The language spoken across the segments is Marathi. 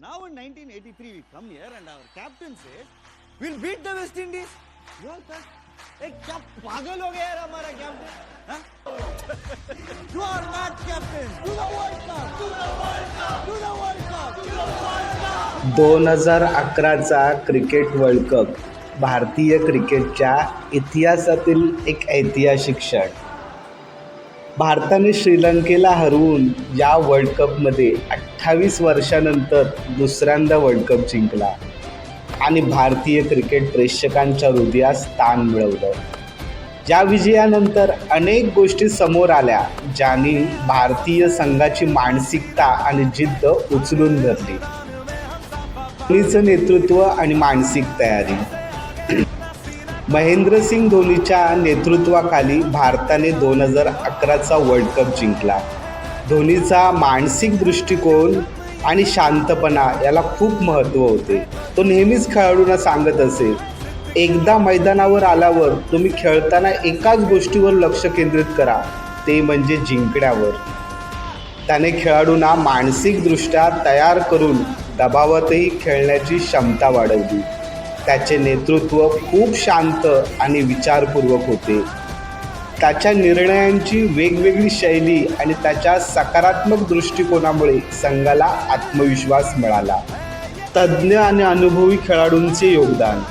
Now in 1983 we come here and our captain says we'll beat the West Indies. You all sir? एक क्या पागल हो गया यार हमारा captain You are not captain. To the World Cup. To the World Cup. To the World Cup. To the World Cup. दोन हजार अकराचा क्रिकेट वर्ल्ड कप भारतीय क्रिकेटच्या इतिहासातील एक ऐतिहासिक क्षण भारताने श्रीलंकेला हरवून या वर्ल्ड कपमध्ये अठ्ठावीस वर्षानंतर दुसऱ्यांदा वर्ल्ड कप जिंकला. आणि भारतीय क्रिकेट प्रेक्षकांच्या हृदयात स्थान मिळवलं. या विजयानंतर अनेक गोष्टी समोर आल्या ज्यांनी भारतीय संघाची मानसिकता आणि जिद्द उचलून धरली. धोनीचं नेतृत्व आणि मानसिक तयारी. महेंद्रसिंग धोनीच्या नेतृत्वाखाली भारताने दोन हजार अकराचा वर्ल्ड कप जिंकला. धोनीचा मानसिक दृष्टिकोन आणि शांतपणा याला खूप महत्त्व होते. तो नेहमीच खेळाडूंना सांगत असेल एकदा मैदानावर आल्यावर तुम्ही खेळताना एकाच गोष्टीवर लक्ष केंद्रित करा ते म्हणजे जिंकण्यावर. त्याने खेळाडूंना मानसिकदृष्ट्या तयार करून दबावातही खेळण्याची क्षमता वाढवली. त्याचे नेतृत्व खूप शांत आणि विचारपूर्वक होते. त्याच्या निर्णयांची वेगवेगळी शैली आणि त्याच्या सकारात्मक दृष्टिकोनामुळे संघाला आत्मविश्वास मिळाला. तज्ज्ञ आणि अनुभवी खेळाडूंचे योगदान.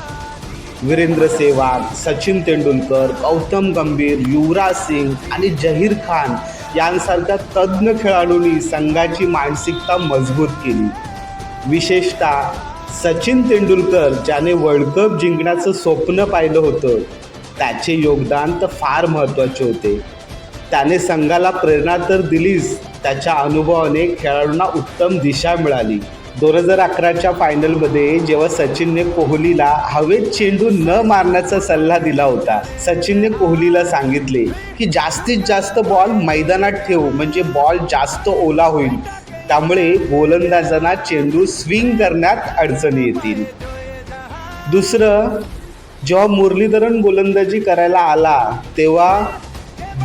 वीरेंद्र सेहवाग सचिन तेंडुलकर गौतम गंभीर युवराज सिंग आणि जहीर खान यांसारख्या तज्ज्ञ खेळाडूंनी संघाची मानसिकता मजबूत केली. विशेषतः सचिन तेंडुलकर ज्याने वर्ल्ड कप जिंकण्याचं स्वप्न पाहिलं होतं त्याचे योगदान तर फार महत्त्वाचे होते. त्याने संघाला प्रेरणा तर दिलीच त्याच्या अनुभवाने खेळाडूंना उत्तम दिशा मिळाली. दोन हजार अकराच्या फायनलमध्ये जेव्हा सचिनने कोहलीला हवेत चेंडू न मारण्याचा सल्ला दिला होता सचिनने कोहलीला सांगितले की जास्तीत जास्त बॉल मैदानात ठेवू म्हणजे बॉल जास्त ओला होईल. त्यामुळे गोलंदाजांना चेंडू स्विंग करण्यात अडचणी येतील. दुसरं जेव्हा मुरलीधरन गोलंदाजी करायला आला तेव्हा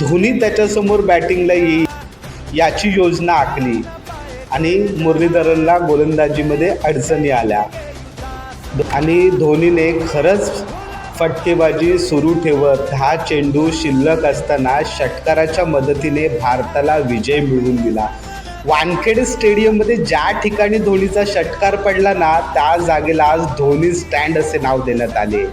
धोनी त्याच्यासमोर बॅटिंगला येईल याची योजना आखली आणि मुरलीधरनला गोलंदाजीमध्ये अडचणी आल्या. आणि धोनीने खरंच फटकेबाजी सुरू ठेवत हा चेंडू शिल्लक असताना षटकाराच्या मदतीने भारताला विजय मिळवून दिला. वानखेडे स्टेडियममध्ये ज्या ठिकाणी धोनीचा षटकार पडला ना त्या जागेला आज धोनी स्टँड असे नाव देण्यात आले.